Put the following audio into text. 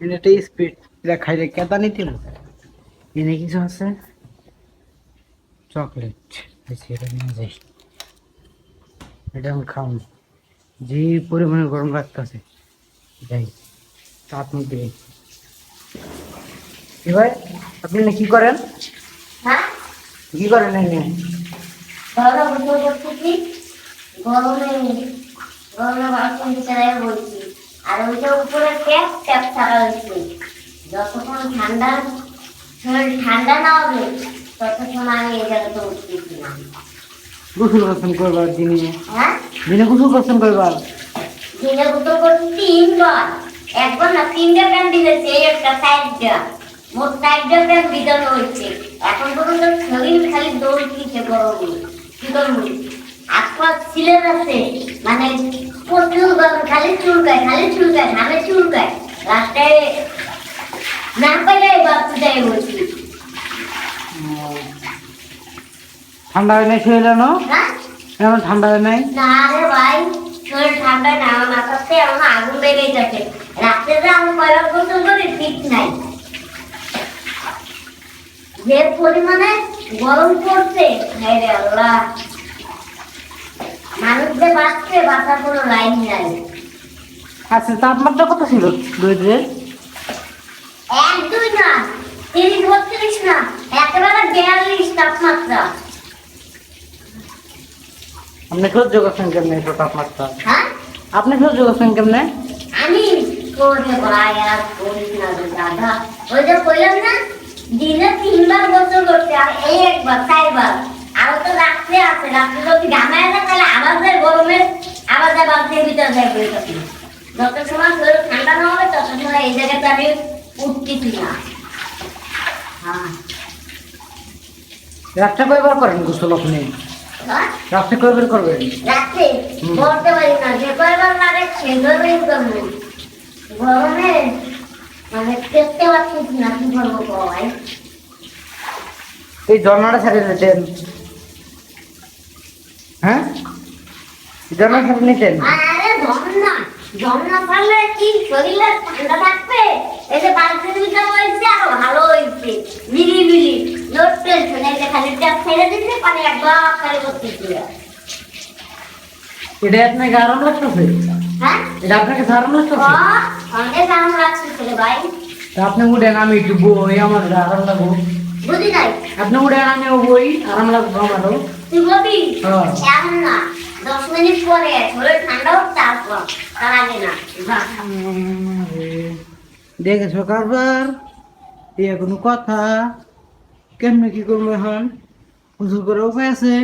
এটা স্পিড এটা খাইলে কেতা নিতে এনে কিছু আছে? চকলেট বেশি এটা নিয়ে যাই। এটা আমি খাও যে পরিমাণে গরম লাগতেছে যাই তাপ নিতে যাই। এবার আপনি না কি করেন? হ্যাঁ? কি করেন এনে? গরম বসে করতেছি গরমে গরমে বাসন বিছানায় বলছি। আর ওই যে উপরে ট্যাপ ট্যাপ ছাড়া হয়েছে। যতক্ষণ ঠান্ডা শরীর ঠান্ডা না হবে ততক্ষণ আমি এই জায়গাতে উঠতেছি না গোসল করবার দিনে? হ্যাঁ? দিনে গোসল করছেন করবার? দিনে গোসল করছি তিনবার। একবার না তিনটা প্যান দিয়েছে এই একটা সাইডটা। মোট সাইডটা প্যান বিধানো হয়েছে। এখন পর্যন্ত শরীর খালি দৌড়ছে গরমে কি করব ছিলেন আছে মানে প্রচুর গরম খালি চুলকায় খালি চুলকায় ঘামে চুলকায়। রাস্তায় না পাইলে বাচ্চা যায় বলছি ঠান্ডা হয় নাই শরীরে না? এখন ঠান্ডা হয় নাই? না রে ভাই শরীর ঠান্ডা না আমার মাথাতে এমন আগুন লেগে গেছে রাত্রে যে আমি কয়বার গোসল করি ঠিক নাই। যে পরিমাণে গরম পড়ছে হায় রে আল্লাহ। মানুষ যে বাঁচছে বাঁচার কোনো লাইন নাই। আচ্ছা তাপমাত্রা কত ছিল দরিদ্রের এক দুই না তিরিশ বত্রিশ না একেবারে বিয়াল্লিশ তাপমাত্রা। আপনি সহ্য করছেন কেমনে এত তাপমাত্রা? হ্যাঁ? আপনি সহ্য করছেন কেমনে? আমি করে ভাই আর করিস না রে দাদা ওই যে কইলাম না দিনে তিনবার গোসল করতে আর এই একবার চারবার। আরও তো আছে রাত্রে যদি ঘামায় না তাহলে আবার যায় গরমে আবার যায় বালতির ভিতরে যায় বই যত সময় শরীর ঠান্ডা না হবে তত সময় এই জায়গাতে আমি উঠতেছি না। হ্যাঁ। রাত্রে কয়বার করেন গোসল আপনি? হ্যাঁ? রাত্রে কয়বার করবেন? রাত্রে। বলতে পারি না যে কয়বার লাগে সেভাবেই করব গরমে মানে দেখতে পাচ্ছি না কি করব ভাই এই ঝর্ণাটা ছেড়ে দিতেন। হ্যাঁ? ঝর্ণা ছেড়ে নিতেন আরে ঝর্ণা ঝর্ণা পারলে কি শরীরে ঠান্ডা থাকবে? এই বালতির ভিতরে হয়েছে আরও ভালো হয়েছে বিলি বিলি লোড টেনশন এই যে খালি ট্যাপ ছেড়ে দিচ্ছে পানি একবার খালি করতেছি এটা আপনাকে আরাম লাগতেছে? হ্যাঁ? এটা আপনাকে আরাম ও, লাগতেছে অনেক দাম রাখছে ভাই। আপনি উঠেন আমি একটু বই আমার আরাম লাগবো। বুঝি নাই আপনি উঠেন আমি বই আরাম লাগবো আমারও তুই বলবি? হ্যাঁ। না দশ মিনিট পরে শরীর ঠান্ডা হোক তারপর তার আগে না। দেখেছ কারবার? এ কোনো কথা? কেমনে কি করব এখন? উজু করে উপায় আছে?